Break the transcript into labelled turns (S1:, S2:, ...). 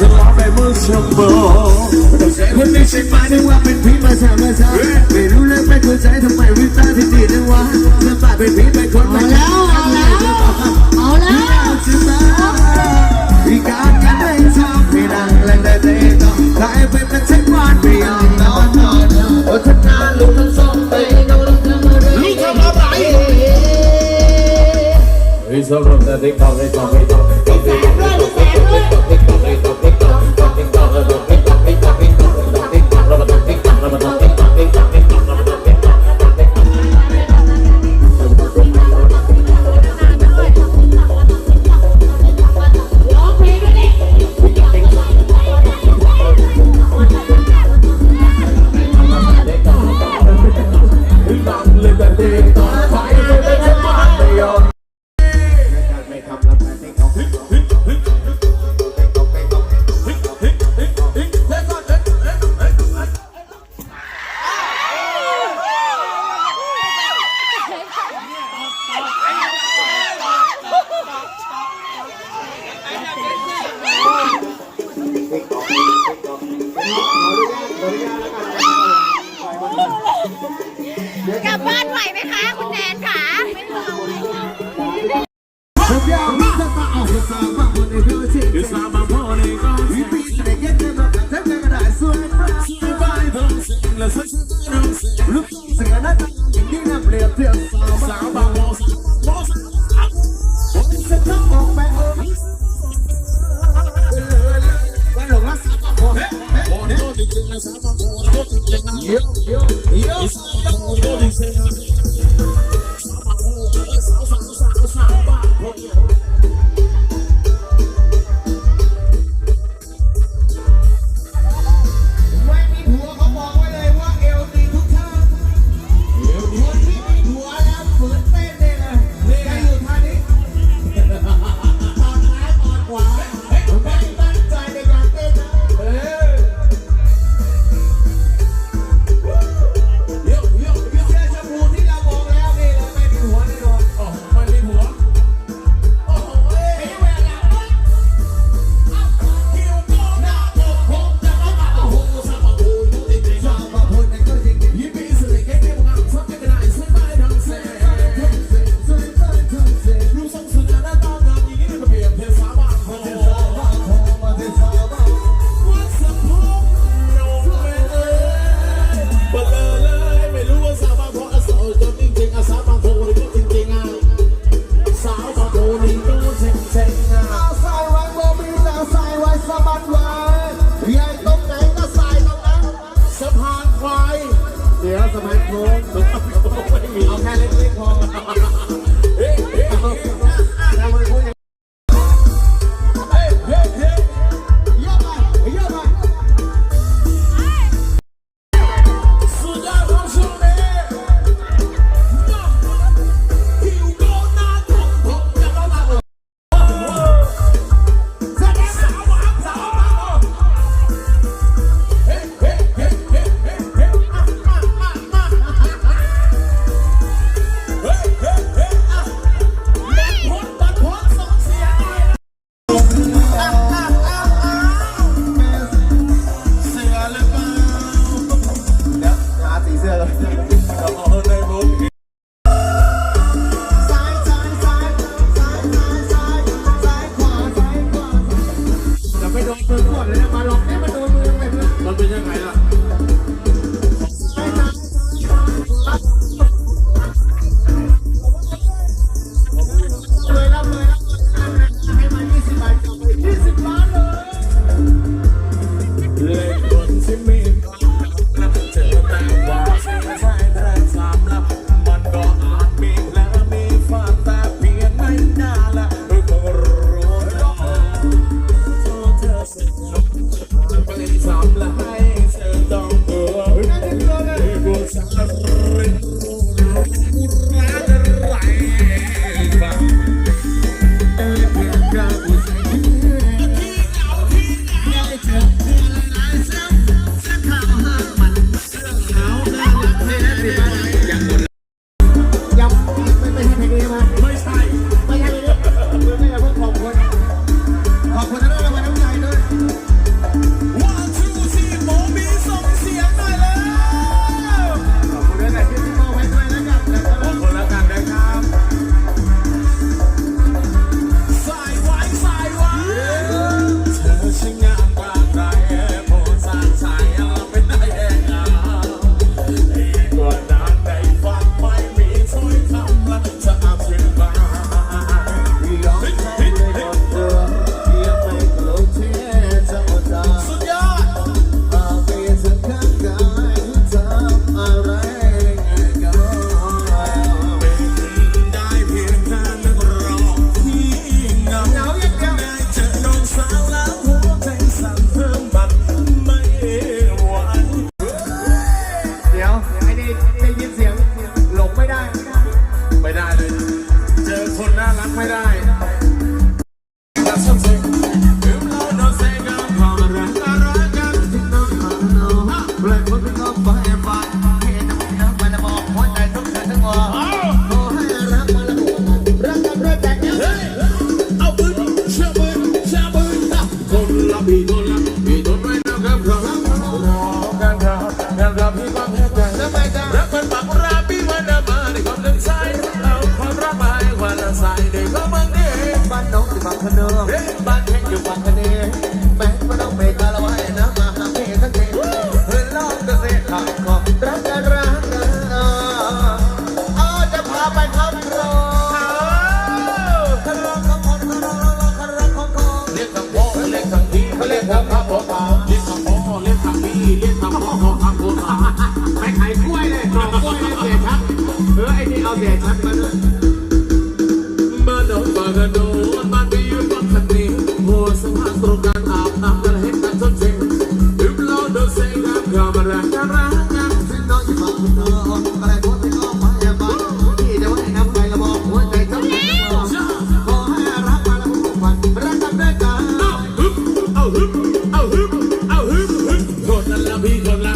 S1: สลอ emotional แต่ใคนนี้ใช่ไหมนึกว่าเป็นพี่มาสามาสาไม่รู้เลยเป็นคนใจทำไมวิตาที่ดีนึกว่าลำบากเป็นพี่เป็นคน
S2: มาแล้วเาแล้วเาแล้ว
S1: จะมาพี่กกันไม่ชอบพี่รังแรงแต่ด็กต้องกลเป็นเป็นเช็ควานไม่ยอมนอนนอนโอ้ชนะลูกทั้งสองไปน้อ
S2: ลูกทั้
S3: งเรื่
S2: องลูกทำอะไรเฮ้ยสำหเด็กเขาไม่ต้องไม่ต้อง Look, sing another, you need a play, play, sound. ลอปวดเลยนะมาลองให้มัดนมือยังไงมือมันเป็นยังไงล่ะ
S1: เล่นทำพ่อเล่
S2: นทำ
S1: พี่
S2: เล่นทำพ่อทำโกมา we gonna